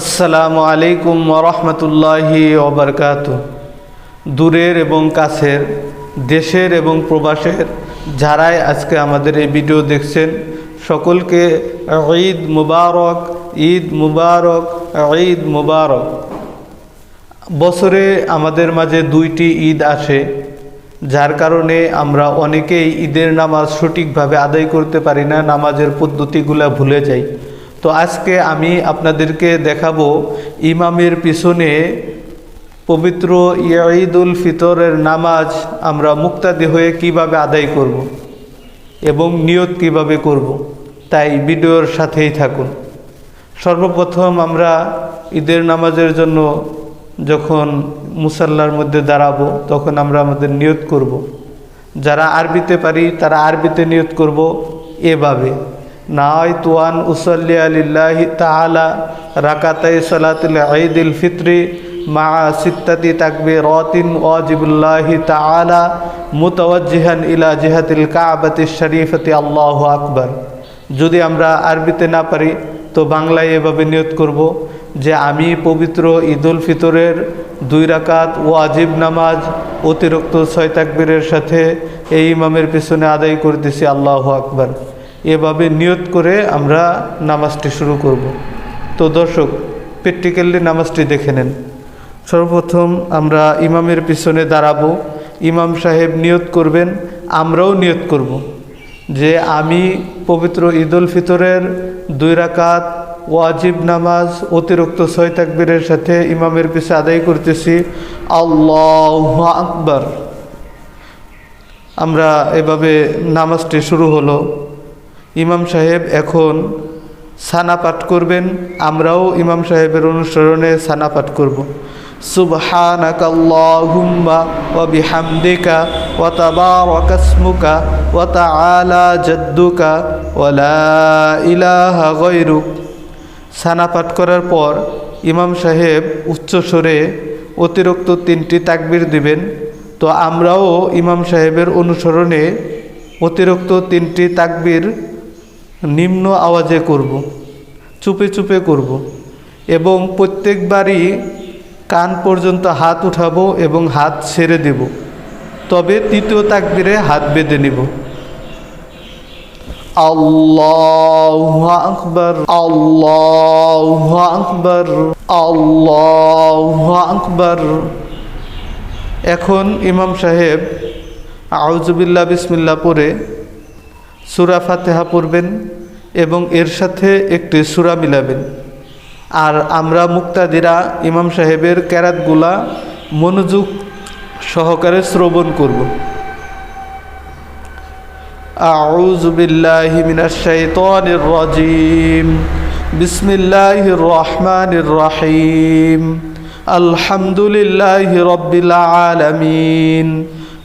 আসসালামু আলাইকুম রহমতুল্লাহি ওবরকাত দূরের এবং কাছের, দেশের এবং প্রবাসের যারাই আজকে আমাদের এই ভিডিও দেখছেন, সকলকে ঈদ মুবারক ঈদ মুবারক ঈদ মুবারক। বছরে আমাদের মাঝে দুইটি ঈদ আসে, যার কারণে আমরা অনেকেই ঈদের নামাজ সঠিকভাবে আদায় করতে পারি না, নামাজের পদ্ধতিগুলো ভুলে যাই। তো আজকে আমি আপনাদেরকে দেখাবো ইমামের পিছনে পবিত্র ঈদ উল ফিতরের নামাজ আমরা মুক্তাদি হয়ে কীভাবে আদায় করব। এবং নিয়ত কীভাবে করব। তাই ভিডিওর সাথেই থাকুন সর্বপ্রথম আমরা ঈদের নামাজের জন্য যখন মুসাল্লার মধ্যে দাঁড়াবো, তখন আমরা আমাদের নিয়ত করব। যারা আরবিতে পারি, তারা আরবিতে নিয়ত করব এভাবে নয় তুয়ান উসল্লি আলিল্লাহি তালা রাকাতাই সালাতুল ঈদুল ফিত্রি মা সিত্তাতি তাকবে রতিন ওয়াজিবুল্লাহি তালা মুতওয়াজ্জিহান ইলা জিহাতিল কাবাতি শরীফতি আল্লাহ আকবার। যদি আমরা আরবিতে না পারি, তো বাংলায় এভাবে নিয়ত করব যে আমি পবিত্র ঈদুল ফিতরের দুই রাকাত ওয়াজিব নামাজ, অতিরিক্ত ছয় তাকবীরের সাথে এই ইমামের পিছনে আদায় করতেছি আল্লাহ আকবার। এভাবে নিয়ত করে আমরা নামাজটি শুরু করব। তো দর্শক, প্র্যাকটিক্যালি নামাজটি দেখে নেন। সর্বপ্রথম আমরা ইমামের পিছনে দাঁড়াবো। ইমাম সাহেব নিয়ত করবেন, আমরাও নিয়ত করব যে আমি পবিত্র ঈদুল ফিতরের দুই রাকাত ওয়াজিব নামাজ, অতিরিক্ত ছয় তাকবীরের সাথে ইমামের পিছে আদায় করতেছি। আল্লাহ আকবর। আমরা এভাবে নামাজটি শুরু হলো। ইমাম সাহেব এখন সানা পাঠ করবেন আমরাও ইমাম সাহেবের অনুসরণে সানা পাঠ করব سبحانك اللهم وبحمدك وتبارك اسمك وتعالى جدك ولا إله غيرك সানা পাঠ করার পর ইমাম সাহেব উচ্চ স্বরে অতিরিক্ত তিনটি তাকবির দিবেন তো আমরাও ইমাম সাহেবের অনুসরণে অতিরিক্ত তিনটি তাকবির নিম্ন আওয়াজে করব, চুপে চুপে করব এবং প্রত্যেকবারই কান পর্যন্ত হাত উঠাবো এবং হাত ছেড়ে দেব। তবে তৃতীয় তাকবিরে হাত বেঁধে নিব। আকবর আকবর আকবর। এখন ইমাম সাহেব আউজুবিল্লা বিসমিল্লা পরে সুরা ফাতেহা পড়বেন এবং এর সাথে একটি সুরা মিলাবেন আর আমরা মুক্তাদিরা ইমাম সাহেবের ক্যারাতগুলা মনোযোগ সহকারে শ্রবণ করব أعوذ بالله من الشيطان الرجيم بسم الله الرحمن الرحيم الحمد لله رب العالمين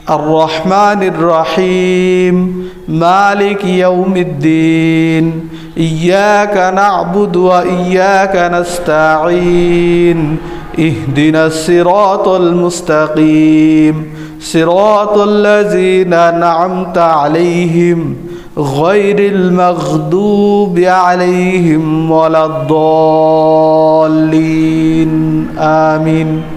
الرحمن الرحيم مالك يوم الدين إياك نعبد وإياك نستعين اهدنا الصراط المستقيم صراط الذين أنعمت عليهم غير المغضوب عليهم ولا الضالين. آمين.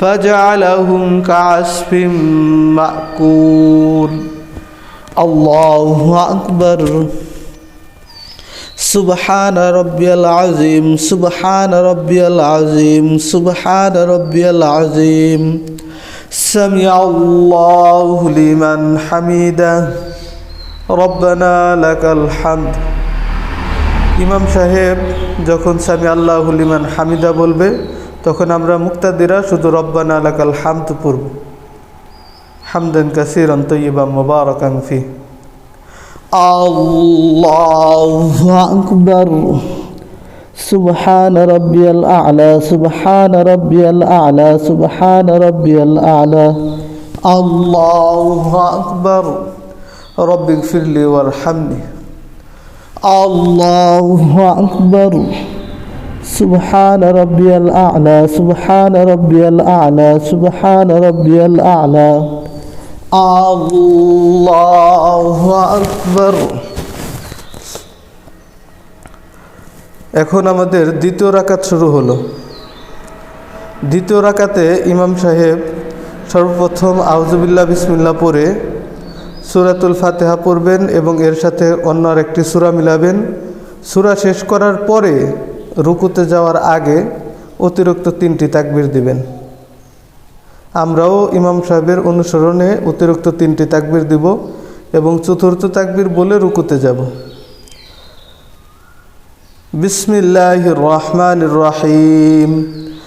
فجعلهم كعصف مأكول الله أكبر سبحان ربي العظيم سبحان ربي العظيم سبحان ربي العظيم سمع الله لمن حمده ربنا لك الحمد ইমাম সাহেব যখন সামি আল্লাহ লিমান হামিদা বলবে তখন আমরা মুক্তাদিরা শুধু রব্বানা লাকাল হামদ পড়ব হামদান কাসির তৈবা মুবারকান ফি আল্লাহু আকবার سبحان ربي الأعلى سبحان ربي الأعلى سبحان ربي الأعلى الله أكبر رب اغفر لي وارحمني الله أكبر سبحان ربي الأعلى سبحان ربي الأعلى سبحان ربي الأعلى আল্লাহু আকবার এখন আমাদের দ্বিতীয় রাকাত শুরু হলো দ্বিতীয় রাকাতে ইমাম সাহেব সর্বপ্রথম আউজুবিল্লাহ বিসমিল্লাহ পড়ে সুরাতুল ফাতেহা পড়বেন এবং এর সাথে অন্য আরেকটি সূরা মিলাবেন সূরা শেষ করার পরে রুকুতে যাওয়ার আগে অতিরিক্ত তিনটি তাকবির দিবেন। আমরাও ইমাম সাহেবের অনুসরণে অতিরিক্ত তিনটি তাকবির দিব এবং চতুর্থ তাকবির বলে রুকুতে যাব। বিসমিল্লাহ রহমান রহিম।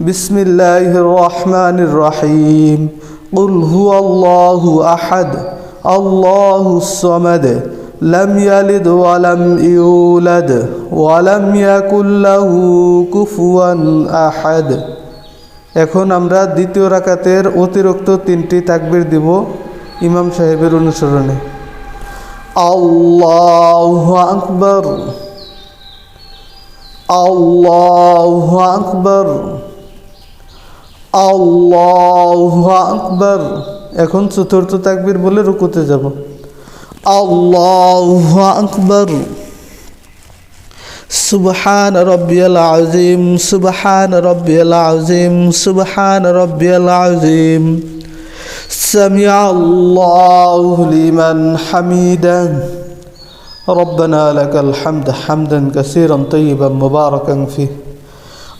بسم الله الرحمن الرحيم قل هو الله أحد الله الصمد لم يلد ولم يولد ولم يكن له كفوا أحد এখন আমরা দ্বিতীয় রাকাতের অতিরিক্ত তিনটি তাকবির দিব ইমাম সাহেবের অনুসরণে আল্লাহ আকবর আল্লাহ আকবর আল্লাহ আকবর এখন চতুর্থ তাকবির বলে রুকুতে যাব আল্লাহ আকবর سبحان ربي العظيم سبحان ربي العظيم سبحان ربي العظيم سمع الله لمن حميدا ربنا لك الحمد حمدا كثيرا طيبا مباركا فيه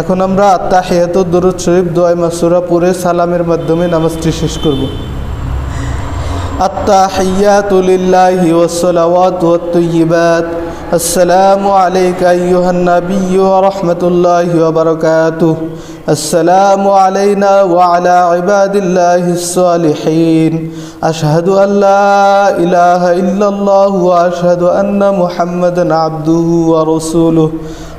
এখন আমরা আত্মাহিয়াত দরুদ শরীফ দোয়াই মাসুরা পরে সালামের মাধ্যমে নামাজটি শেষ করব التحيات لله والصلوات والطيبات السلام عليك أيها النبي ورحمة الله وبركاته السلام علينا وعلى عباد الله الصالحين أشهد أن لا إله إلا الله وأشهد أن محمدا عبده ورسوله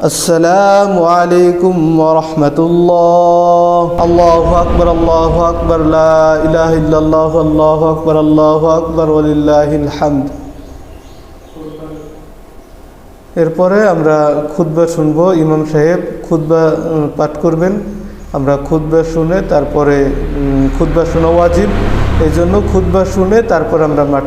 السلام عليكم ورحمة الله الله أكبر الله أكبر لا إله إلا الله الله أكبر الله أكبر ولله الحمد এরপরে আমরা খুতবা শুনবো ইমাম সাহেব খুতবা উম, পাঠ করবেন আমরা খুতবা শুনে তারপরে উম, খুতবা শোনা ওয়াজিব এই জন্য খুতবা শুনে তারপর আমরা মাঠ